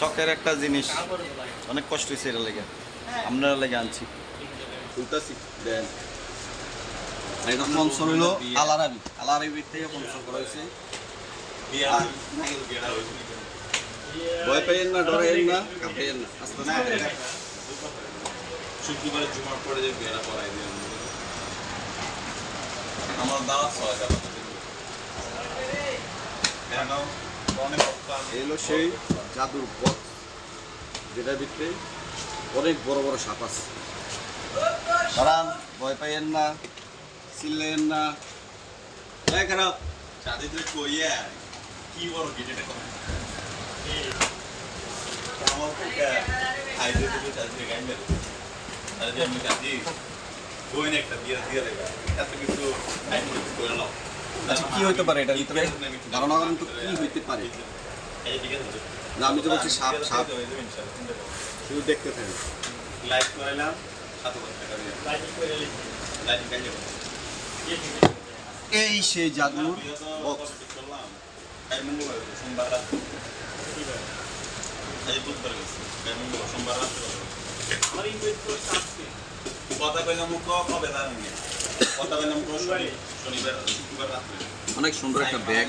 শখের একটা জিনিস। অনেক কষ্ট হয়েছে এটা লেগে। আপনারা লেগে আনছি। তুলতাছি দেন। এটা স্পন্সর হইল আলারাবি। আলারাবির থেকে স্পন্সর করা হয়েছে ভয় পেয়েন না ডরেন না কাঁপেন না। আস্তে আস্তে দেন। জুমার পরে যে বেড়া পড়াই দিলাম। আমার যাবে হলো সেই জাদুর বক্স যেটার ভিতরে অনেক বড় বড় সাপ আছে। দাঁড়ান ভয় পাইয়েন না চিল্লেন না। খারাপ। চাঁদে কইয়া কি বড় গেটেটা করে আমার পোকা খাইতে দিতে চাঁদে গাইন দেবে তাহলে যে আমি কাঁদি বইন একটা দিয়ে দিয়ে দেবে এত কিছু আইন করে নাও। আচ্ছা কি হইতে পারে এটার ভিতরে? ধারণা করেন তো কি হইতে পারে? ঠিক আছে না আমি তো বলছি সাপ সাপ। শুধু দেখতে থাকেন। লাইক করাইলাম এই সেই জাদুর বক্স সোমবার রাত্রে বুধবার গেছে সোমবার রাত্রে কথা কইলাম মুখ কবে জানেন কথা কইলাম তো শনি শনিবার শুক্রবার রাত্রে। অনেক সুন্দর একটা ব্যাগ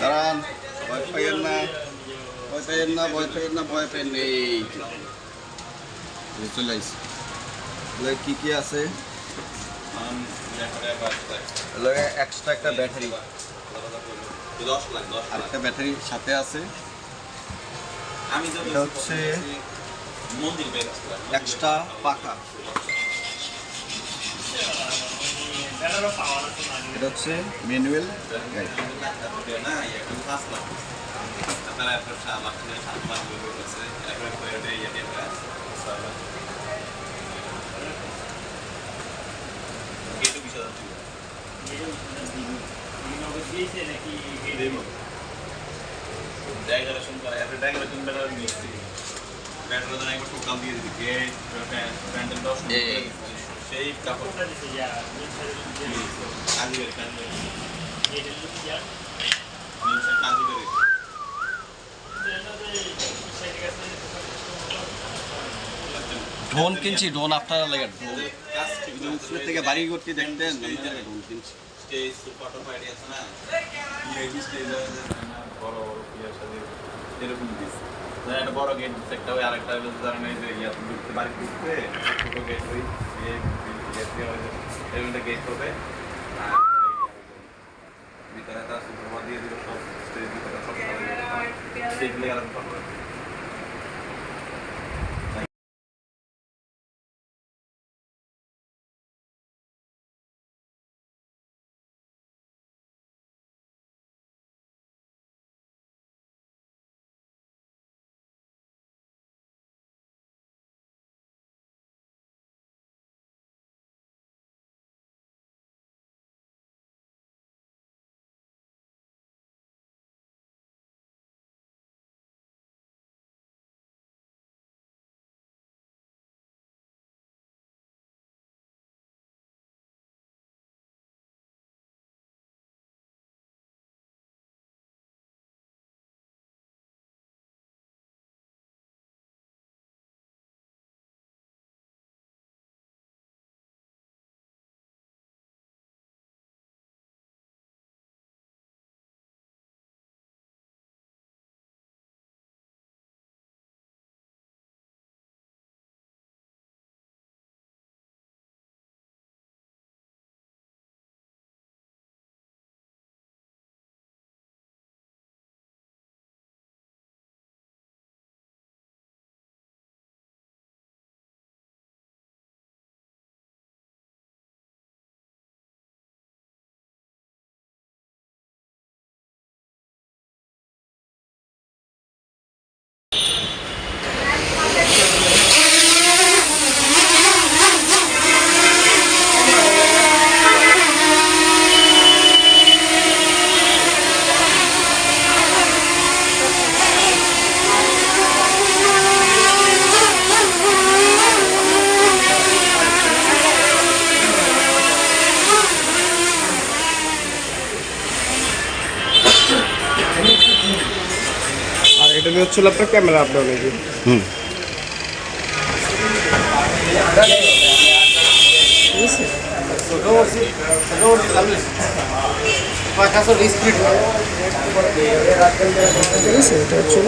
দাঁড়ান ভয় পাইয়েন না ভয় পাইয়েন না ভয় পাইয়েন না ভয় পাইয়েন নেই। চলে এগুলো কি কি আছে? এক্সট্রা একটা ব্যাটারি। আর একটা ব্যাটারি সাথে আছে। আমি এটা হচ্ছে- এক্সট্রা পাখা। এটা হচ্ছে ম্যানুয়াল গাইড। একবার করে হাজার ডেকোরেশন করা একবার টোকাল দিয়ে গেট প্যান্ডেল দশ এই। সেই কাপড় কাজী বের কাজী বের কাজী বের ড্রোন কিনছি ড্রোন আপনারা লাগে ড্রোন কাজ থেকে বাড়ি করতে দেখতেন ড্রোন কিনছি। স্টেজ টপ আইডিয়া আছে না স্টেজ আছে না বড় বড় প্লেয়ার সাথে এরকম দিস একটা বড় গেট একটা ওই আরেকটা ধরেন এই যে ইয়া ঢুকতে বাড়ি ঢুকতে ছোটো গেট ওই গেট গেট দিয়ে ওই এরকম গেট হবে। আর ভিতরে তার সুপ্রভা দিয়ে দিল সব ভিতরে সব সেগুলি লেগে এটা হচ্ছিল আপনার ক্যামেরা আপ ডাউন এই হুম ঠিক আছে এটা হচ্ছিল